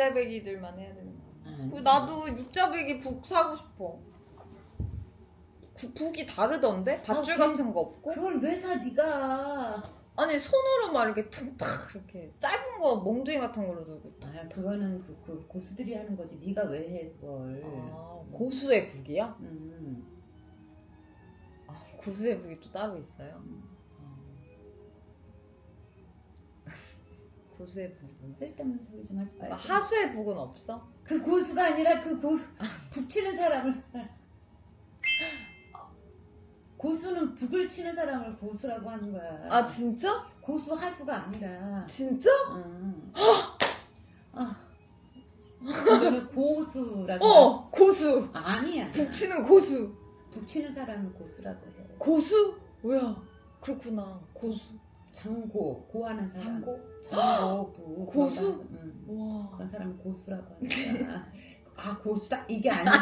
육자배기들만 해야 되는 거야. 그리고 나도 육자배기 북 사고 싶어. 구- 북이 다르던데? 밧줄 아, 그- 같은 거 없고? 그걸 왜 사 네가? 아니 손으로 막 이렇게 퉁탁 이렇게 짧은 거 몽둥이 같은 걸로 들고 탁. 아 그거는 그, 그 고수들이 하는 거지. 네가 왜 해 그걸? 아, 고수의 북이야? 음. 아, 고수의 북이 또 따로 있어요? 고수의 북은? 쓸데없는 소리 좀 하지 말고. 아, 하수의 북은 없어? 그 고수가 아니라 그 고 북치는 사람을 고수는 북을 치는 사람을 고수라고 하는 거야. 아 진짜? 고수 하수가 아니라. 진짜? 응. 아, 너는 고수라고. 어 고수 아니야. 북치는 고수 북치는 사람을 고수라고 해. 고수? 뭐야 그렇구나 고수 장고 고하는 사람. 장고? 장고 부. 고수? 그런, 응. 와 그런 사람을 고수라고 하는 거야. 아 고수다 이게 아니라